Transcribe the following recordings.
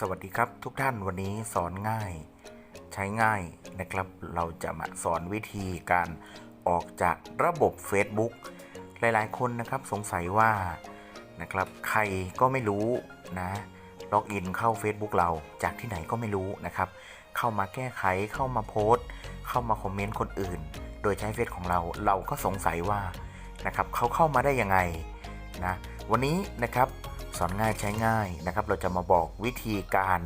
สวัสดีครับทุกท่านวันนี้สอนง่าย ใช้ง่ายนะครับ เราจะมาสอนวิธีการออกจากระบบ Facebook หลายๆ คนนะครับสงสัยว่านะครับใครก็ไม่รู้นะล็อกอินเข้า Facebook เราจากที่ไหนก็ไม่รู้นะครับ เข้ามาแก้ไขเข้ามาโพสต์เข้ามาคอมเมนต์คนอื่น โดยใช้เฟซของเราเราก็สงสัยว่านะครับเขาเข้ามาได้ยังไงนะวันนี้นะครับ สอนง่ายใช้ง่ายนะครับ เราจะมาบอกวิธีการ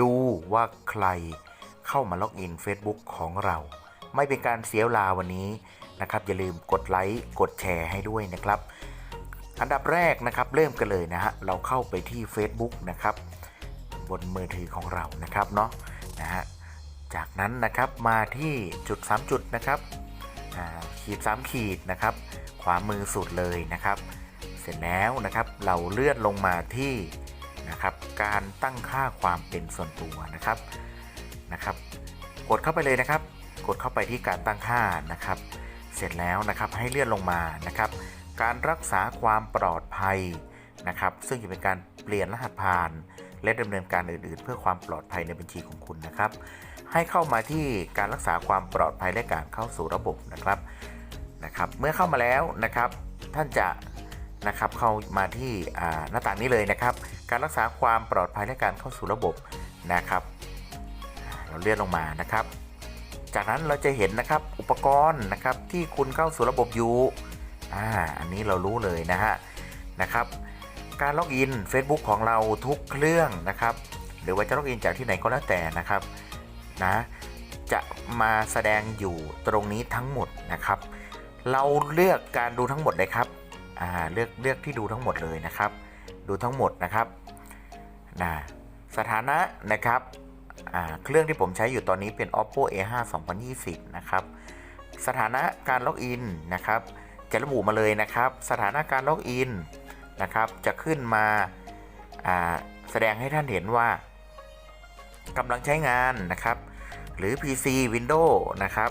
ดูว่าใครเข้ามาล็อกอิน Facebook ของเรา ไม่เป็นการเสียเวลาวันนี้นะครับ อย่าลืมกดไลค์กดแชร์ให้ด้วยนะครับ อันดับแรกนะครับเริ่มกันเลยนะฮะเราเข้าไปที่ Facebook นะครับบนมือถือของเรานะครับเนาะนะฮะจากนั้นนะครับมาที่จุด 3 จุดนะครับขีด 3 ขีดนะครับ ขวามือสุดเลยนะครับ เสร็จแล้วนะครับ เราเลื่อนลงมาที่นะครับการตั้งค่าความเป็นส่วนตัวนะครับนะครับ กดเข้าไปเลยนะครับ กดเข้าไปที่การตั้งค่านะครับ เสร็จแล้วนะครับให้เลื่อนลงมานะครับ การรักษาความปลอดภัยนะครับ ซึ่งจะเป็นการเปลี่ยนรหัสผ่าน และดำเนินการอื่นๆ เพื่อความปลอดภัยในบัญชีของคุณนะครับ ให้เข้ามาที่การรักษาความปลอดภัยและการเข้าสู่ระบบนะครับนะครับ เมื่อเข้ามาแล้วนะครับ ท่านจะ นะครับเข้ามาที่หน้าต่างนี้เลยนะครับ การรักษาความปลอดภัยและการเข้าสู่ระบบนะครับ เราเลื่อนลงมานะครับ จากนั้นเราจะเห็นนะครับอุปกรณ์นะครับที่คุณเข้าสู่ระบบอยู่อ่าอันนี้เรารู้เลยนะฮะนะครับ การล็อกอิน Facebook ของเราทุกเครื่องนะครับ หรือว่าจะล็อกอินจากที่ไหนก็แล้วแต่นะครับนะจะมาแสดงอยู่ตรงนี้ทั้งหมดนะครับ เราเลือกการดูทั้งหมดเลยครับ อ่าเลือกเลือกที่ดูทั้งหมดเลยนะครับ ดูทั้งหมดนะครับนะสถานะนะครับเครื่องที่ผมใช้อยู่ตอนนี้เป็น oppo a5 2020 นะครับ สถานะการล็อกอินนะครับ จะระบุมาเลยนะครับ สถานะการล็อกอินนะครับ จะขึ้นมาาแสดงให้ท่านเห็นว่ากำลังใช้งานนะครับ หรือ PC Windows นะครับ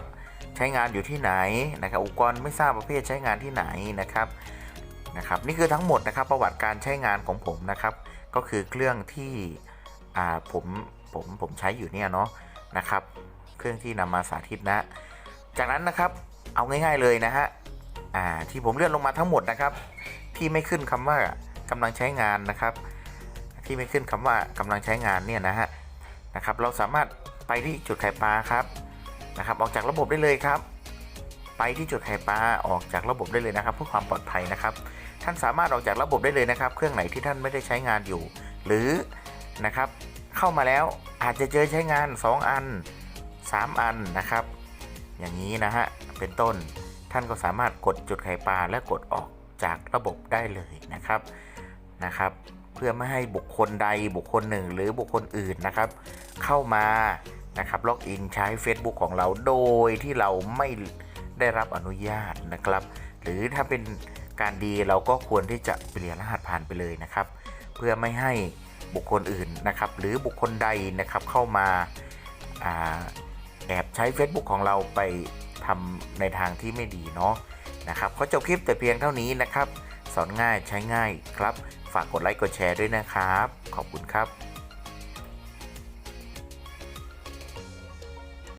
ใช้งานอยู่ที่ไหนนะครับ อุปกรณ์ไม่ทราบประเภทใช้งานที่ไหนนะครับ นะครับนี่คือทั้งหมดนะครับประวัติการใช้งานของผมนะครับ ก็คือเครื่องที่ผมผมผมใช้อยู่เนี่ยเนาะนะครับ เครื่องที่นำมาสาธิตนะ จากนั้นนะครับเอาง่าย ๆเลยนะฮะที่ผมเลื่อนลงมาทั้งหมดนะครับ ที่ไม่ขึ้นคำว่ากำลังใช้งานนะครับ ที่ไม่ขึ้นคำว่ากำลังใช้งานเนี่ยนะฮะนะครับ เราสามารถไปที่จุดไข่ปลาครับนะครับ ออกจากระบบได้เลยครับ ไปที่จุดไข่ปลาออกจากระบบได้เลยนะครับเพื่อความปลอดภัยนะครับ ท่านสามารถออกจากระบบได้เลยนะครับ เครื่องไหนที่ท่านไม่ได้ใช้งานอยู่ หรือนะครับ เข้ามาแล้วอาจจะเจอใช้งาน 2 อัน 3 อันนะครับ อย่างนี้นะฮะเป็นต้นท่านก็สามารถกดจุดไข่ปลาและกดออกจากระบบได้เลยนะครับนะครับ เพื่อไม่ให้บุคคลใดบุคคลหนึ่ง หรือบุคคลอื่นนะครับ เข้ามานะครับล็อกอินใช้ Facebook ของเราโดยที่เราไม่ ได้รับอนุญาตนะครับ หรือถ้าเป็นการดีเราก็ควรที่จะเปลี่ยนรหัสผ่านไปเลยนะครับ เพื่อไม่ให้บุคคลอื่นนะครับ หรือบุคคลใดนะครับเข้ามาอาแอบใช้ Facebook ของเราไปทำในทางที่ไม่ดีเนาะนะครับขอจบคลิปแต่เพียงเท่านี้นะครับ สอนง่ายใช้ง่ายครับ ฝากกดไลค์กดแชร์ด้วยนะครับ ขอบคุณครับ